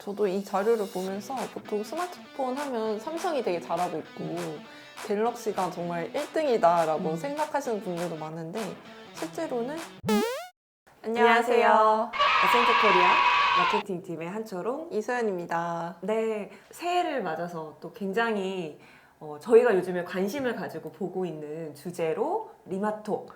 저도 이 자료를 보면서 보통 스마트폰 하면 삼성이 되게 잘하고 있고 갤럭시가 정말 1등이다라고 음. 생각하시는 분들도 많은데 실제로는 안녕하세요. 에센트 코리아 마케팅 팀의 한초롱. 이소연입니다. 네, 새해를 맞아서 또 굉장히 어, 저희가 요즘에 관심을 가지고 보고 있는 주제로 리마톡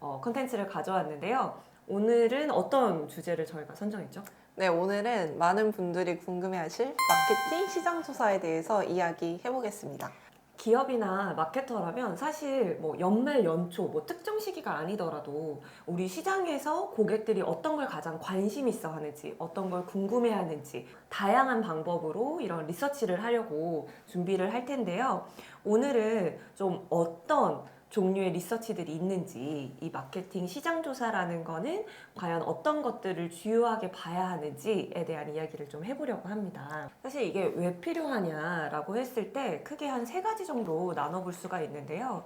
어, 컨텐츠를 가져왔는데요. 오늘은 어떤 주제를 저희가 선정했죠? 네, 오늘은 많은 분들이 궁금해하실 마케팅 시장 조사에 대해서 이야기해 보겠습니다. 기업이나 마케터라면 사실 뭐 연말 연초 뭐 특정 시기가 아니더라도 우리 시장에서 고객들이 어떤 걸 가장 관심 있어 하는지 어떤 걸 궁금해 하는지 다양한 방법으로 이런 리서치를 하려고 준비를 할 텐데요. 오늘은 좀 어떤 종류의 리서치들이 있는지 이 마케팅 시장 조사라는 거는 과연 어떤 것들을 주요하게 봐야 하는지에 대한 이야기를 좀 해보려고 합니다. 사실 이게 왜 필요하냐라고 했을 때 크게 한 세 가지 정도 나눠볼 수가 있는데요.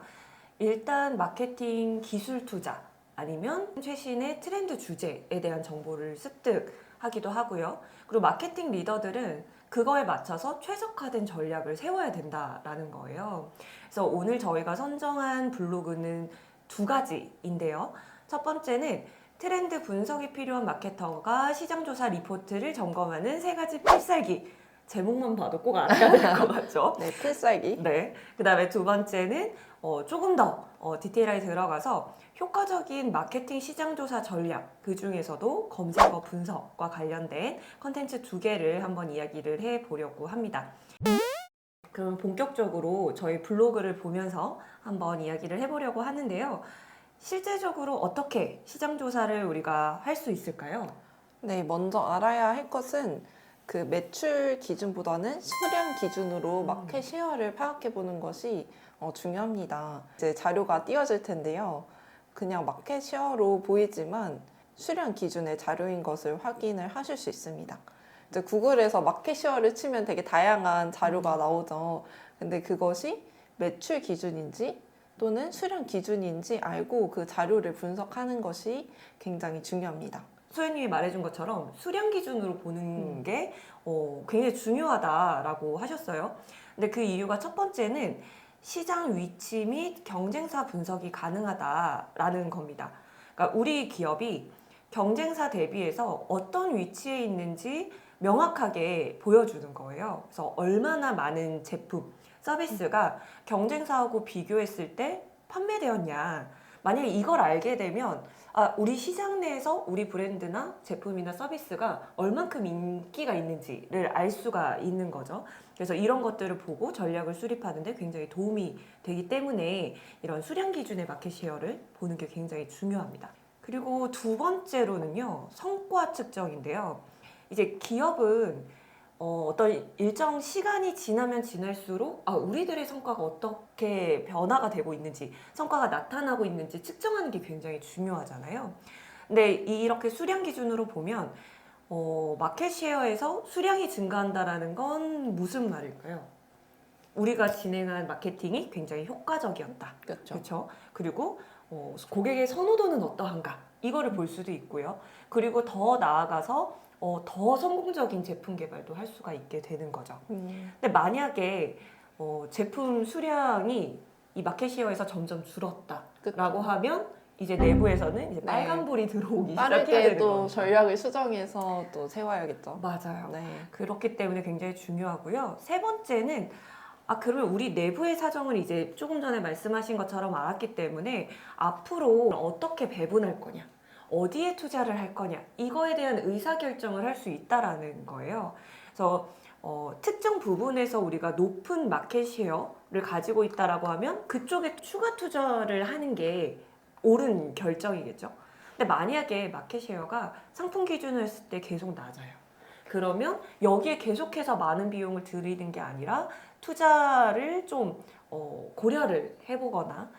일단 마케팅 기술 투자 아니면 최신의 트렌드 주제에 대한 정보를 습득하기도 하고요. 그리고 마케팅 리더들은 그거에 맞춰서 최적화된 전략을 세워야 된다라는 거예요. 그래서 오늘 저희가 선정한 블로그는 두 가지인데요. 첫 번째는 트렌드 분석이 필요한 마케터가 시장조사 리포트를 점검하는 세 가지 필살기. 제목만 봐도 꼭 알아야 될 것 같죠? 네, 필살기. 네. 그 다음에 두 번째는 어, 조금 더 어, 디테일하게 들어가서 효과적인 마케팅 시장조사 전략, 그 중에서도 검색어 분석과 관련된 컨텐츠 두 개를 한번 이야기를 해 보려고 합니다. 그럼 본격적으로 저희 블로그를 보면서 한번 이야기를 해보려고 하는데요. 실제적으로 어떻게 시장조사를 우리가 할 수 있을까요? 네, 먼저 알아야 할 것은 그 매출 기준보다는 수량 기준으로 음. 마켓 쉐어를 파악해 보는 것이 어, 중요합니다. 이제 자료가 띄워질 텐데요. 그냥 마켓 쉐어로 보이지만 수량 기준의 자료인 것을 확인을 하실 수 있습니다. 이제 구글에서 마켓 쉐어를 치면 되게 다양한 자료가 나오죠. 근데 그것이 매출 기준인지 또는 수량 기준인지 알고 그 자료를 분석하는 것이 굉장히 중요합니다. 소연님이 말해준 것처럼 수량 기준으로 보는 음. 게 어, 굉장히 중요하다라고 하셨어요. 근데 그 이유가 첫 번째는 시장 위치 및 경쟁사 분석이 가능하다라는 겁니다. 그러니까 우리 기업이 경쟁사 대비해서 어떤 위치에 있는지 명확하게 보여주는 거예요. 그래서 얼마나 많은 제품, 서비스가 경쟁사하고 비교했을 때 판매되었냐. 만약에 이걸 알게 되면 아, 우리 시장 내에서 우리 브랜드나 제품이나 서비스가 얼만큼 인기가 있는지를 알 수가 있는 거죠. 그래서 이런 것들을 보고 전략을 수립하는데 굉장히 도움이 되기 때문에 이런 수량 기준의 마켓 쉐어를 보는 게 굉장히 중요합니다. 그리고 두 번째로는요, 성과 측정인데요. 이제 기업은 어, 어떤 일정 시간이 지나면 지날수록 아, 우리들의 성과가 어떻게 변화가 되고 있는지, 성과가 나타나고 있는지 측정하는 게 굉장히 중요하잖아요. 근데 이렇게 수량 기준으로 보면 어, 마켓 쉐어에서 수량이 증가한다라는 건 무슨 말일까요? 우리가 진행한 마케팅이 굉장히 효과적이었다. 그렇죠. 그렇죠. 그리고 어, 고객의 선호도는 어떠한가 이거를 볼 수도 있고요. 그리고 더 나아가서 어, 더 성공적인 제품 개발도 할 수가 있게 되는 거죠. 음, 근데 만약에 어, 제품 수량이 이 마켓시어에서 점점 줄었다라고 그쵸. 하면 이제 내부에서는 이제 네. 빨간불이 들어오기 시작해야 되는 또 거죠. 전략을 수정해서 또 세워야겠죠. 맞아요. 네. 그렇기 때문에 굉장히 중요하고요. 세 번째는 아 그러면 우리 내부의 사정을 이제 조금 전에 말씀하신 것처럼 알았기 때문에 앞으로 어떻게 배분할 거냐, 어디에 투자를 할 거냐 이거에 대한 의사 결정을 할 수 있다라는 거예요. 그래서 어, 특정 부분에서 우리가 높은 마켓 쉐어를 가지고 있다라고 하면 그쪽에 추가 투자를 하는 게 옳은 결정이겠죠. 근데 만약에 마켓 쉐어가 상품 기준으로 했을 때 계속 낮아요. 그러면 여기에 계속해서 많은 비용을 들이는 게 아니라 투자를 좀 어, 고려를 해보거나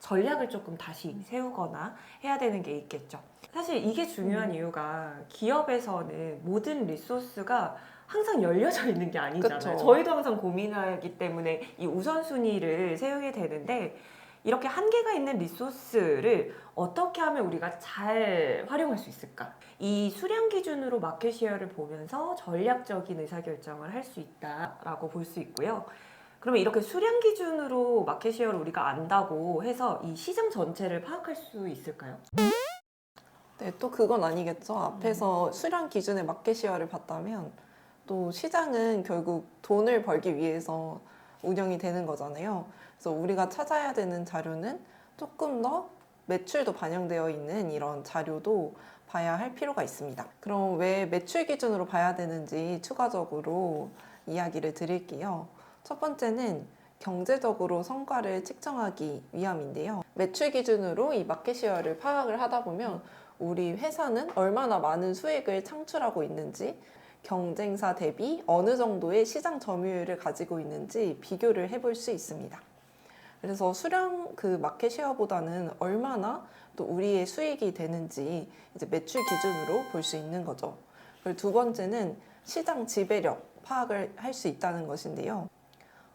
전략을 조금 다시 세우거나 해야 되는 게 있겠죠. 사실 이게 중요한 이유가 기업에서는 모든 리소스가 항상 열려져 있는 게 아니잖아요. 그쵸. 저희도 항상 고민하기 때문에 이 우선순위를 세우게 되는데 이렇게 한계가 있는 리소스를 어떻게 하면 우리가 잘 활용할 수 있을까? 이 수량 기준으로 마켓 시어를 보면서 전략적인 의사결정을 할 수 있다라고 볼 수 있고요. 그러면 이렇게 수량 기준으로 마켓 시어를 우리가 안다고 해서 이 시장 전체를 파악할 수 있을까요? 네, 또 그건 아니겠죠. 앞에서 수량 기준의 마켓 시어를 봤다면 또 시장은 결국 돈을 벌기 위해서 운영이 되는 거잖아요. 그래서 우리가 찾아야 되는 자료는 조금 더 매출도 반영되어 있는 이런 자료도 봐야 할 필요가 있습니다. 그럼 왜 매출 기준으로 봐야 되는지 추가적으로 이야기를 드릴게요. 첫 번째는 경제적으로 성과를 측정하기 위함인데요. 매출 기준으로 이 마켓 시어를 파악을 하다 보면 우리 회사는 얼마나 많은 수익을 창출하고 있는지 경쟁사 대비 어느 정도의 시장 점유율을 가지고 있는지 비교를 해볼 수 있습니다. 그래서 수량 그 마켓 시어보다는 얼마나 또 우리의 수익이 되는지 이제 매출 기준으로 볼 수 있는 거죠. 그리고 두 번째는 시장 지배력 파악을 할 수 있다는 것인데요.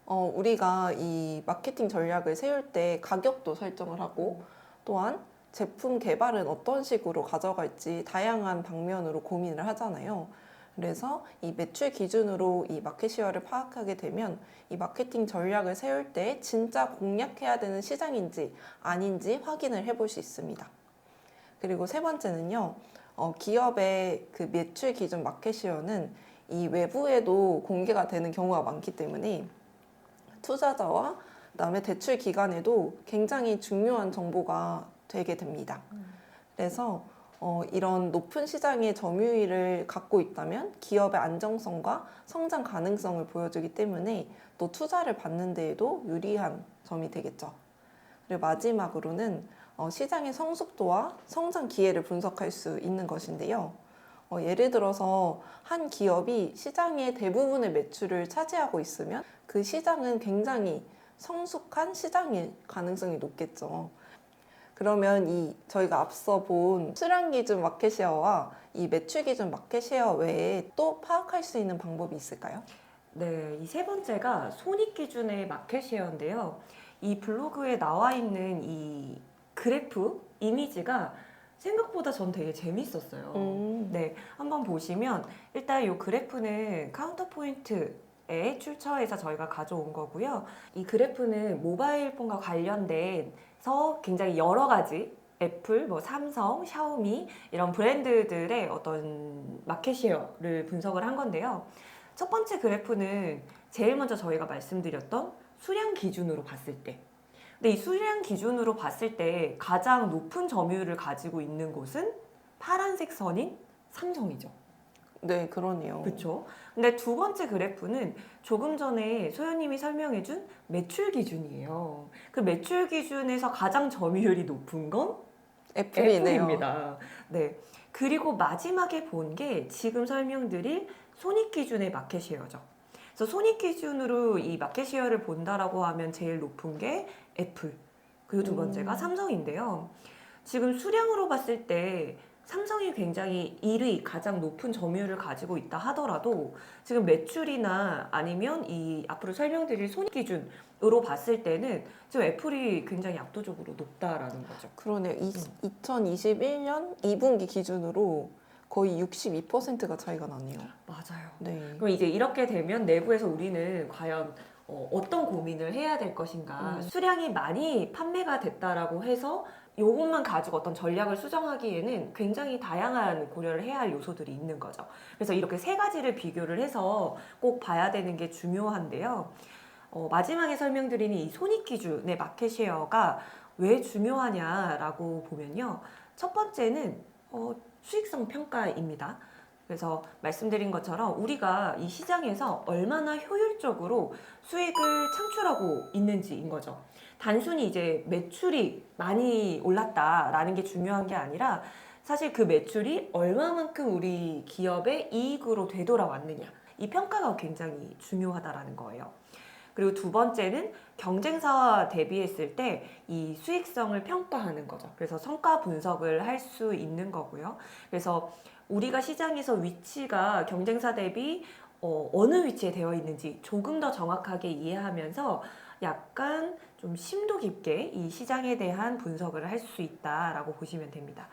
어, 우리가 이 마케팅 전략을 세울 때 가격도 설정을 하고 또한 제품 개발은 어떤 식으로 가져갈지 다양한 방면으로 고민을 하잖아요. 그래서 이 매출 기준으로 이 마켓 시어를 파악하게 되면 이 마케팅 전략을 세울 때 진짜 공략해야 되는 시장인지 아닌지 확인을 해볼 수 있습니다. 그리고 세 번째는요, 어, 기업의 그 매출 기준 마켓 시어는 이 외부에도 공개가 되는 경우가 많기 때문에 투자자와 그다음에 대출 기관에도 굉장히 중요한 정보가 되게 됩니다. 그래서 어, 이런 높은 시장의 점유율을 갖고 있다면 기업의 안정성과 성장 가능성을 보여주기 때문에 또 투자를 받는 데에도 유리한 점이 되겠죠. 그리고 마지막으로는 어, 시장의 성숙도와 성장 기회를 분석할 수 있는 것인데요. 어, 예를 들어서 한 기업이 시장의 대부분의 매출을 차지하고 있으면 그 시장은 굉장히 성숙한 시장일 가능성이 높겠죠. 그러면 이 저희가 앞서 본 수량 기준 마켓 시어와 이 매출 기준 마켓 시어 외에 또 파악할 수 있는 방법이 있을까요? 네, 이 세 번째가 손익 기준의 마켓 시어인데요. 이 블로그에 나와 있는 이 그래프 이미지가 생각보다 전 되게 재밌었어요. 음. 네, 한번 보시면 일단 이 그래프는 카운터 포인트 에 출처해서 저희가 가져온 거고요. 이 그래프는 모바일 폰과 관련된서 굉장히 여러 가지 애플, 뭐 삼성, 샤오미 이런 브랜드들의 어떤 마켓 시어를 분석을 한 건데요. 첫 번째 그래프는 제일 먼저 저희가 말씀드렸던 수량 기준으로 봤을 때. 근데 이 수량 기준으로 봤을 때 가장 높은 점유율을 가지고 있는 곳은 파란색 선인 삼성이죠. 네, 그러네요. 그렇죠. 근데 두 번째 그래프는 조금 전에 소연님이 설명해준 매출 기준이에요. 그 매출 기준에서 가장 점유율이 높은 건 애플이네요. 애플입니다. 네. 그리고 마지막에 본 게 지금 설명드릴 손익 기준의 마켓 시어죠. 그래서 손익 기준으로 이 마켓 시어를 본다라고 하면 제일 높은 게 애플. 그리고 두 번째가 음. 삼성인데요. 지금 수량으로 봤을 때 삼성이 굉장히 1위 가장 높은 점유율을 가지고 있다 하더라도 지금 매출이나 아니면 이 앞으로 설명드릴 손익 기준으로 봤을 때는 지금 애플이 굉장히 압도적으로 높다라는 거죠. 그러네요. 이, 2021년 2분기 기준으로 거의 62%가 차이가 나네요. 맞아요. 네. 그럼 이제 이렇게 되면 내부에서 우리는 과연 어, 어떤 고민을 해야 될 것인가. 음. 수량이 많이 판매가 됐다라고 해서 요것만 가지고 어떤 전략을 수정하기에는 굉장히 다양한 고려를 해야 할 요소들이 있는 거죠. 그래서 이렇게 세 가지를 비교를 해서 꼭 봐야 되는 게 중요한데요. 어, 마지막에 설명드리는 이 손익 기준의 마켓 쉐어가 왜 중요하냐라고 보면요. 첫 번째는 어, 수익성 평가입니다. 그래서 말씀드린 것처럼 우리가 이 시장에서 얼마나 효율적으로 수익을 창출하고 있는지인 거죠. 단순히 이제 매출이 많이 올랐다라는 게 중요한 게 아니라 사실 그 매출이 얼마만큼 우리 기업의 이익으로 되돌아왔느냐. 이 평가가 굉장히 중요하다라는 거예요. 그리고 두 번째는 경쟁사와 대비했을 때 이 수익성을 평가하는 거죠. 그래서 성과 분석을 할 수 있는 거고요. 그래서 우리가 시장에서 위치가 경쟁사 대비 어, 어느 위치에 되어 있는지 조금 더 정확하게 이해하면서 약간 좀 심도 깊게 이 시장에 대한 분석을 할 수 있다라고 보시면 됩니다.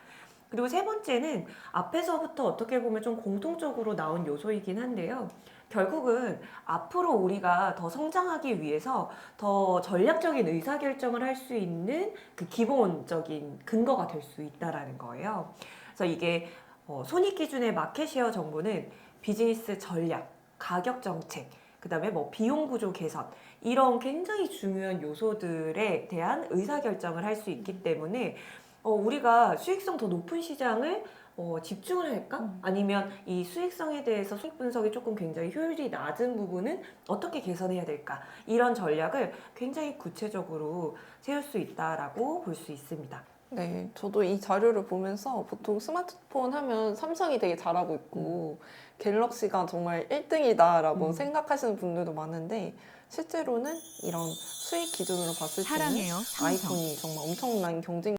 그리고 세 번째는 앞에서부터 어떻게 보면 좀 공통적으로 나온 요소이긴 한데요. 결국은 앞으로 우리가 더 성장하기 위해서 더 전략적인 의사결정을 할 수 있는 그 기본적인 근거가 될 수 있다라는 거예요. 그래서 이게 어, 손익 기준의 마켓시어 정보는 비즈니스 전략, 가격 정책, 그 다음에 뭐 비용 구조 개선 이런 굉장히 중요한 요소들에 대한 의사결정을 할 수 있기 때문에 어, 우리가 수익성 더 높은 시장을 어, 집중을 할까? 음. 아니면 이 수익성에 대해서 수익 분석이 조금 굉장히 효율이 낮은 부분은 어떻게 개선해야 될까? 이런 전략을 굉장히 구체적으로 세울 수 있다라고 볼 수 있습니다. 네, 저도 이 자료를 보면서 보통 스마트폰 하면 삼성이 되게 잘하고 있고 갤럭시가 정말 1등이다라고 음. 생각하시는 분들도 많은데 실제로는 이런 수익 기준으로 봤을 때는 사랑해요 삼성. 아이폰이 정말 엄청난 경쟁.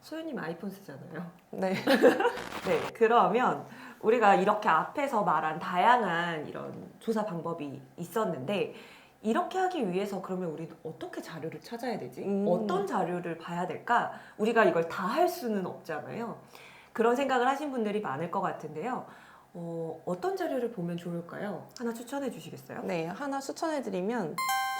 소연님 아이폰 쓰잖아요. 네, 네, 그러면 우리가 이렇게 앞에서 말한 다양한 이런 조사 방법이 있었는데 이렇게 하기 위해서 그러면 우리는 어떻게 자료를 찾아야 되지? 음. 어떤 자료를 봐야 될까? 우리가 이걸 다 할 수는 없잖아요. 그런 생각을 하신 분들이 많을 것 같은데요. 어, 어떤 자료를 보면 좋을까요? 하나 추천해 주시겠어요? 네 하나 추천해 드리면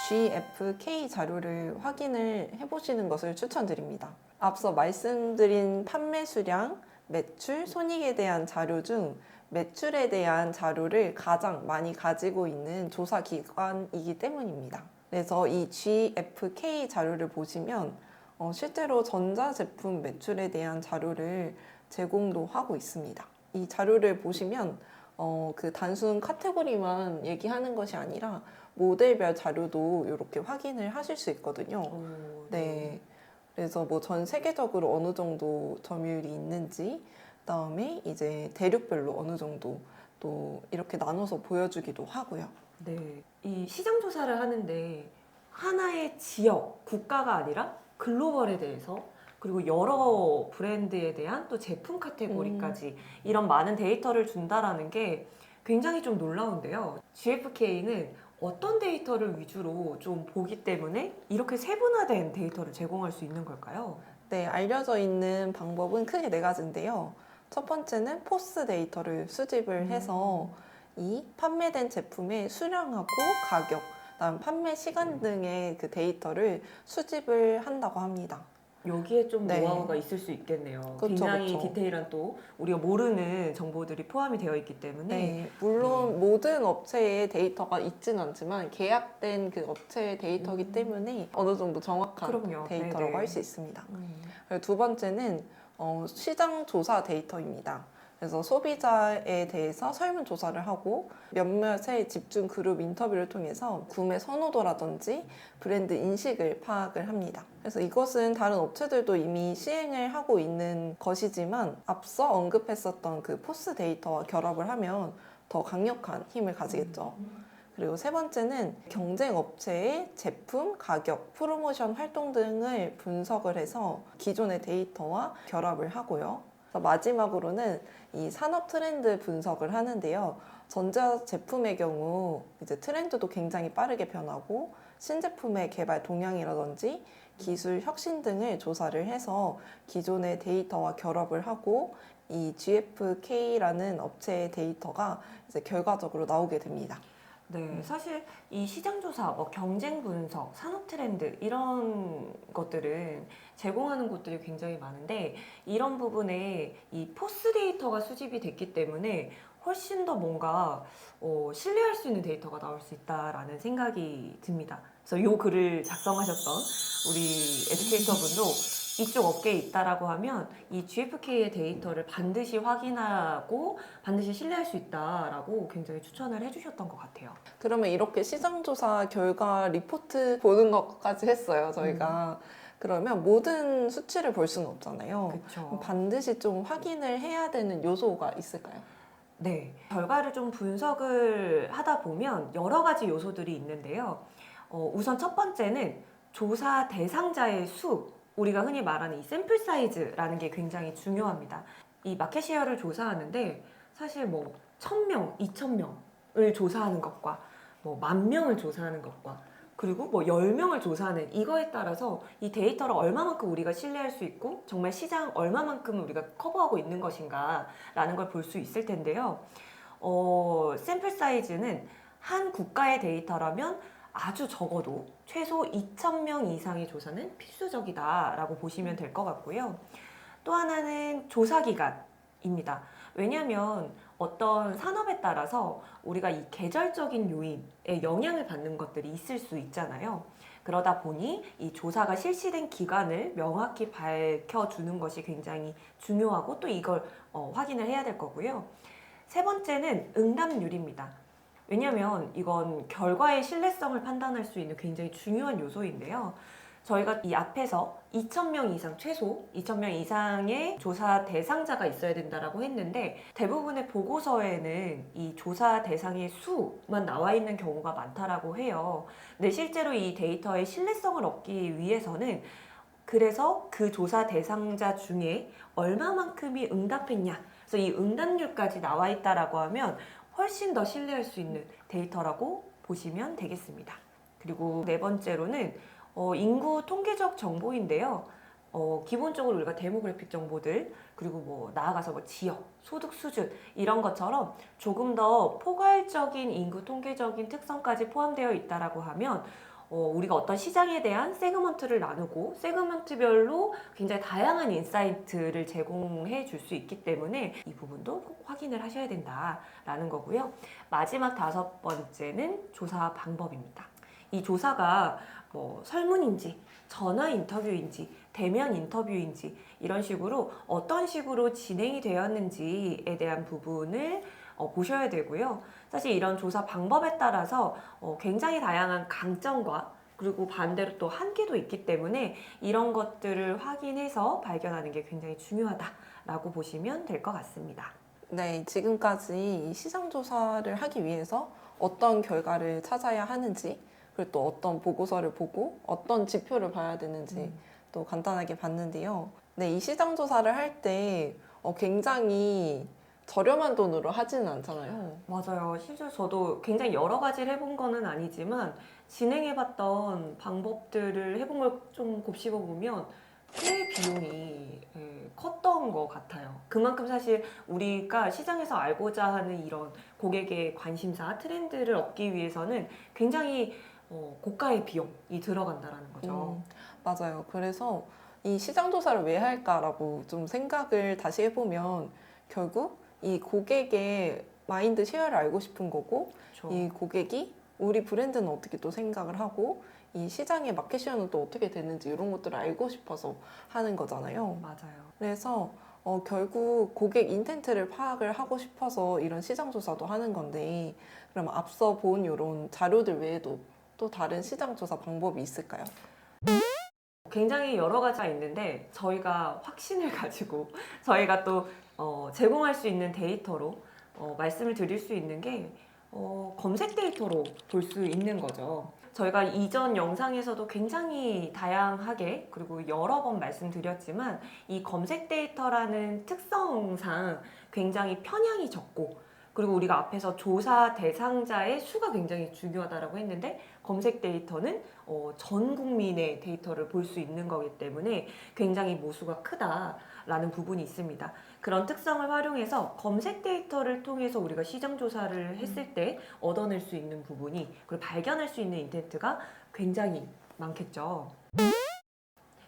GFK 자료를 확인을 해보시는 것을 추천드립니다. 앞서 말씀드린 판매 수량, 매출, 손익에 대한 자료 중 매출에 대한 자료를 가장 많이 가지고 있는 조사 기관이기 때문입니다. 그래서 이 GFK 자료를 보시면 어, 실제로 전자제품 매출에 대한 자료를 제공도 하고 있습니다. 이 자료를 보시면 어, 그 단순 카테고리만 얘기하는 것이 아니라 모델별 자료도 이렇게 확인을 하실 수 있거든요. 어, 네. 그래서 뭐 전 세계적으로 어느 정도 점유율이 있는지, 그다음에 이제 대륙별로 어느 정도 또 이렇게 나눠서 보여주기도 하고요. 네. 이 시장 조사를 하는데 하나의 지역, 국가가 아니라 글로벌에 대해서 그리고 여러 브랜드에 대한 또 제품 카테고리까지 이런 많은 데이터를 준다라는 게 굉장히 좀 놀라운데요. GFK는 어떤 데이터를 위주로 좀 보기 때문에 이렇게 세분화된 데이터를 제공할 수 있는 걸까요? 네, 알려져 있는 방법은 크게 네 가지인데요. 첫 번째는 포스 데이터를 수집을 음. 해서 이 판매된 제품의 수량하고 가격, 그다음 판매 시간 등의 그 데이터를 수집을 한다고 합니다. 여기에 좀 네. 노하우가 있을 수 있겠네요. 그쵸, 굉장히 그쵸. 디테일한 또 우리가 모르는 정보들이 포함이 되어 있기 때문에 네, 물론 모든 업체의 데이터가 있지는 않지만 계약된 그 업체의 데이터이기 음. 때문에 어느 정도 정확한 그럼요. 데이터라고 네네. 할수 있습니다. 음. 두 번째는 어, 시장 조사 데이터입니다. 그래서 소비자에 대해서 설문 조사를 하고 몇몇의 집중 그룹 인터뷰를 통해서 구매 선호도라든지 브랜드 인식을 파악을 합니다. 그래서 이것은 다른 업체들도 이미 시행을 하고 있는 것이지만 앞서 언급했었던 그 포스 데이터와 결합을 하면 더 강력한 힘을 가지겠죠. 그리고 세 번째는 경쟁 업체의 제품, 가격, 프로모션 활동 등을 분석을 해서 기존의 데이터와 결합을 하고요. 그래서 마지막으로는 이 산업 트렌드 분석을 하는데요. 전자 제품의 경우 이제 트렌드도 굉장히 빠르게 변하고 신제품의 개발 동향이라든지 기술 혁신 등을 조사를 해서 기존의 데이터와 결합을 하고 이 GFK라는 업체의 데이터가 이제 결과적으로 나오게 됩니다. 네, 사실 이 시장 조사, 뭐 경쟁 분석, 산업 트렌드 이런 것들은 제공하는 곳들이 굉장히 많은데 이런 부분에 이 포스 데이터가 수집이 됐기 때문에 훨씬 더 뭔가 어, 신뢰할 수 있는 데이터가 나올 수 있다라는 생각이 듭니다. 그래서 요 글을 작성하셨던 우리 에듀케이터 분도 이쪽 업계에 있다라고 하면 이 GFK의 데이터를 반드시 확인하고 반드시 신뢰할 수 있다라고 굉장히 추천을 해주셨던 것 같아요. 그러면 이렇게 시장조사 결과 리포트 보는 것까지 했어요, 저희가. 그러면 모든 수치를 볼 수는 없잖아요. 그렇죠. 반드시 좀 확인을 해야 되는 요소가 있을까요? 네, 결과를 좀 분석을 하다 보면 여러 가지 요소들이 있는데요. 어, 우선 첫 번째는 조사 대상자의 수, 우리가 흔히 말하는 이 샘플 사이즈라는 게 굉장히 중요합니다. 이 마켓 시어를 조사하는데 사실 뭐 1000명, 2000명 명을 조사하는 것과 뭐 만 명을 조사하는 것과 그리고 뭐 10명을 조사하는 이거에 따라서 이 데이터를 얼마만큼 우리가 신뢰할 수 있고 정말 시장 얼마만큼 우리가 커버하고 있는 것인가라는 걸 볼 수 있을 텐데요. 어, 샘플 사이즈는 한 국가의 데이터라면 아주 적어도 최소 2,000명 이상의 조사는 필수적이다라고 보시면 될 것 같고요. 또 하나는 조사 기간입니다. 왜냐하면 어떤 산업에 따라서 우리가 이 계절적인 요인에 영향을 받는 것들이 있을 수 있잖아요. 그러다 보니 이 조사가 실시된 기간을 명확히 밝혀주는 것이 굉장히 중요하고 또 이걸 어, 확인을 해야 될 거고요. 세 번째는 응답률입니다. 왜냐하면 이건 결과의 신뢰성을 판단할 수 있는 굉장히 중요한 요소인데요. 저희가 이 앞에서 2,000명 이상, 최소 2,000명 이상의 조사 대상자가 있어야 된다라고 했는데 대부분의 보고서에는 이 조사 대상의 수만 나와 있는 경우가 많다라고 해요. 근데 실제로 이 데이터의 신뢰성을 얻기 위해서는 그래서 그 조사 대상자 중에 얼마만큼이 응답했냐. 그래서 이 응답률까지 나와 있다라고 하면 훨씬 더 신뢰할 수 있는 데이터라고 보시면 되겠습니다. 그리고 네 번째로는 어, 인구 통계적 정보인데요. 어, 기본적으로 우리가 데모그래픽 정보들 그리고 뭐 나아가서 뭐 지역, 소득 수준 이런 것처럼 조금 더 포괄적인 인구 통계적인 특성까지 포함되어 있다라고 하면 어, 우리가 어떤 시장에 대한 세그먼트를 나누고 세그먼트별로 굉장히 다양한 인사이트를 제공해 줄 수 있기 때문에 이 부분도 꼭 확인을 하셔야 된다라는 거고요. 마지막 다섯 번째는 조사 방법입니다. 이 조사가 뭐 설문인지 전화 인터뷰인지 대면 인터뷰인지 이런 식으로 어떤 식으로 진행이 되었는지에 대한 부분을 어, 보셔야 되고요. 사실 이런 조사 방법에 따라서 어, 굉장히 다양한 강점과 그리고 반대로 또 한계도 있기 때문에 이런 것들을 확인해서 발견하는 게 굉장히 중요하다라고 보시면 될 것 같습니다. 네, 지금까지 이 시장 조사를 하기 위해서 어떤 결과를 찾아야 하는지, 그리고 또 어떤 보고서를 보고 어떤 지표를 봐야 되는지 음. 또 간단하게 봤는데요. 네, 이 시장 조사를 할때 어, 굉장히 저렴한 돈으로 하지는 않잖아요. 맞아요. 실제로 저도 굉장히 여러 가지를 해본 거는 아니지만 진행해봤던 방법들을 해본 걸 좀 곱씹어 보면 꽤 비용이 예, 컸던 것 같아요. 그만큼 사실 우리가 시장에서 알고자 하는 이런 고객의 관심사, 트렌드를 얻기 위해서는 굉장히 어, 고가의 비용이 들어간다라는 거죠. 음, 맞아요. 그래서 이 시장 조사를 왜 할까라고 좀 생각을 다시 해보면 결국 이 고객의 마인드 쉐어를 알고 싶은 거고 그렇죠. 이 고객이 우리 브랜드는 어떻게 또 생각을 하고 이 시장의 마켓 쉐어는 또 어떻게 되는지 이런 것들을 알고 싶어서 하는 거잖아요. 맞아요. 그래서 어, 결국 고객 인텐트를 파악을 하고 싶어서 이런 시장 조사도 하는 건데 그럼 앞서 본 이런 자료들 외에도 또 다른 시장 조사 방법이 있을까요? 굉장히 여러 가지가 있는데 저희가 확신을 가지고 저희가 또 어, 제공할 수 있는 데이터로 어, 말씀을 드릴 수 있는 게 어, 검색 데이터로 볼 수 있는 거죠. 저희가 이전 영상에서도 굉장히 다양하게 그리고 여러 번 말씀드렸지만 이 검색 데이터라는 특성상 굉장히 편향이 적고 그리고 우리가 앞에서 조사 대상자의 수가 굉장히 중요하다라고 했는데 검색 데이터는 어, 전 국민의 데이터를 볼 수 있는 거기 때문에 굉장히 모수가 크다라는 부분이 있습니다. 그런 특성을 활용해서 검색 데이터를 통해서 우리가 시장 조사를 했을 때 얻어낼 수 있는 부분이 그리고 발견할 수 있는 인텐트가 굉장히 많겠죠.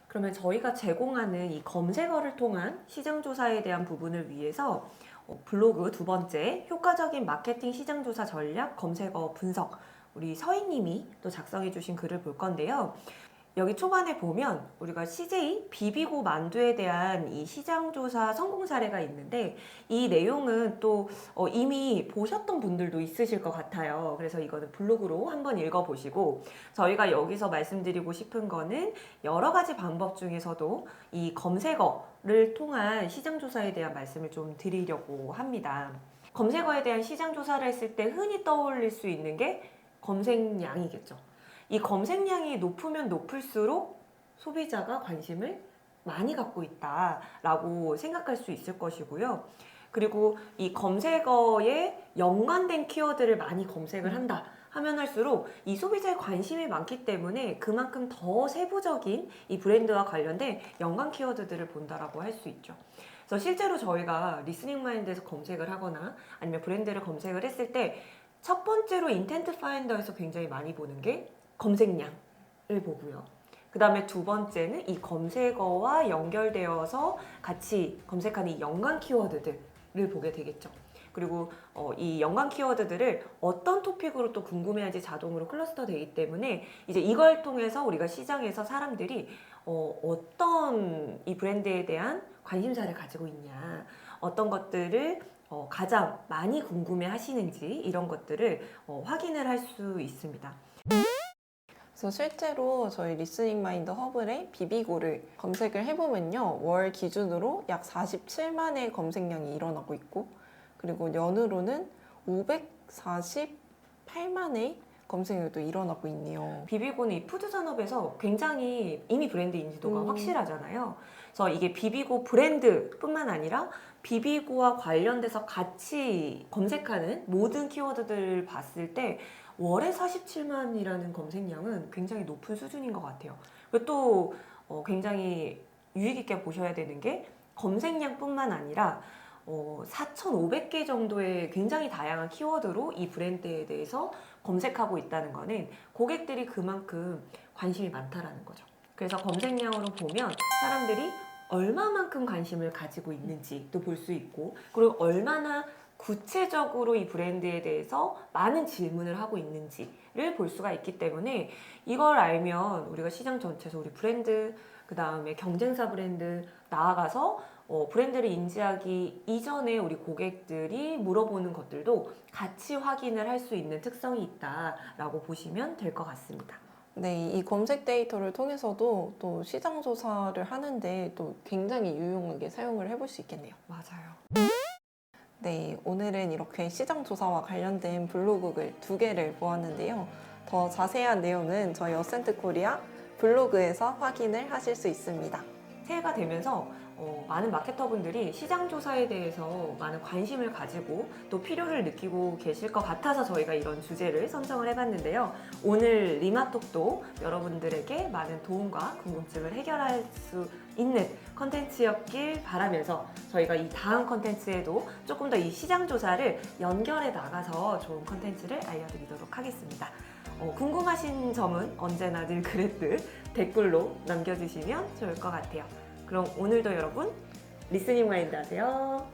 그러면 저희가 제공하는 이 검색어를 통한 시장 조사에 대한 부분을 위해서 어, 블로그 두 번째 효과적인 마케팅 시장 조사 전략 검색어 분석 우리 서희님이 또 작성해 주신 글을 볼 건데요. 여기 초반에 보면 우리가 CJ 비비고 만두에 대한 이 시장 조사 성공 사례가 있는데 이 내용은 또 어, 이미 보셨던 분들도 있으실 것 같아요. 그래서 이거는 블로그로 한번 읽어보시고 저희가 여기서 말씀드리고 싶은 거는 여러 가지 방법 중에서도 이 검색어를 통한 시장 조사에 대한 말씀을 좀 드리려고 합니다. 검색어에 대한 시장 조사를 했을 때 흔히 떠올릴 수 있는 게 검색량이겠죠. 이 검색량이 높으면 높을수록 소비자가 관심을 많이 갖고 있다라고 생각할 수 있을 것이고요. 그리고 이 검색어에 연관된 키워드를 많이 검색을 한다. 하면 할수록 이 소비자의 관심이 많기 때문에 그만큼 더 세부적인 이 브랜드와 관련된 연관 키워드들을 본다라고 할 수 있죠. 그래서 실제로 저희가 리스닝 마인드에서 검색을 하거나 아니면 브랜드를 검색을 했을 때 첫 번째로 인텐트 파인더에서 굉장히 많이 보는 게 검색량을 보고요. 그 다음에 두 번째는 이 검색어와 연결되어서 같이 검색하는 이 연관 키워드들을 보게 되겠죠. 그리고 어, 이 연관 키워드들을 어떤 토픽으로 또 궁금해하지 자동으로 클러스터 되기 때문에 이제 이걸 통해서 우리가 시장에서 사람들이 어, 어떤 이 브랜드에 대한 관심사를 가지고 있냐, 어떤 것들을 어, 가장 많이 궁금해 하시는지 이런 것들을 어, 확인을 할 수 있습니다. 그래서 실제로 저희 리스닝 마인드 허블의 비비고를 검색을 해보면요. 월 기준으로 약 47만의 검색량이 일어나고 있고, 그리고 연으로는 548만의 검색량도 일어나고 있네요. 비비고는 이 푸드 산업에서 굉장히 이미 브랜드 인지도가 음. 확실하잖아요. 그래서 이게 비비고 브랜드뿐만 아니라 비비고와 관련돼서 같이 검색하는 모든 키워드들을 봤을 때 월에 47만이라는 검색량은 굉장히 높은 수준인 것 같아요. 또 어, 굉장히 유익 있게 보셔야 되는 게 검색량뿐만 아니라 어, 4,500개 정도의 굉장히 다양한 키워드로 이 브랜드에 대해서 검색하고 있다는 거는 고객들이 그만큼 관심이 많다라는 거죠. 그래서 검색량으로 보면 사람들이 얼마만큼 관심을 가지고 있는지도 볼 수 있고 그리고 얼마나 구체적으로 이 브랜드에 대해서 많은 질문을 하고 있는지를 볼 수가 있기 때문에 이걸 알면 우리가 시장 전체에서 우리 브랜드 그 다음에 경쟁사 브랜드 나아가서 어, 브랜드를 인지하기 이전에 우리 고객들이 물어보는 것들도 같이 확인을 할 수 있는 특성이 있다라고 보시면 될 것 같습니다. 네, 이 검색 데이터를 통해서도 또 시장 조사를 하는데 또 굉장히 유용하게 사용을 해볼 수 있겠네요. 맞아요. 네, 오늘은 이렇게 시장 조사와 관련된 블로그를 두 개를 보았는데요. 더 자세한 내용은 저희 어센트 코리아 블로그에서 확인을 하실 수 있습니다. 새해가 되면서 어, 많은 마케터분들이 시장 조사에 대해서 많은 관심을 가지고 또 필요를 느끼고 계실 것 같아서 저희가 이런 주제를 선정을 해봤는데요. 오늘 리마톡도 여러분들에게 많은 도움과 궁금증을 해결할 수 있는 컨텐츠였길 바라면서 저희가 이 다음 컨텐츠에도 조금 더 이 시장 조사를 연결해 나가서 좋은 컨텐츠를 알려드리도록 하겠습니다. 어, 궁금하신 점은 언제나 늘 그랬듯 댓글로 남겨주시면 좋을 것 같아요. 그럼 오늘도 여러분 리스닝 마인드 하세요.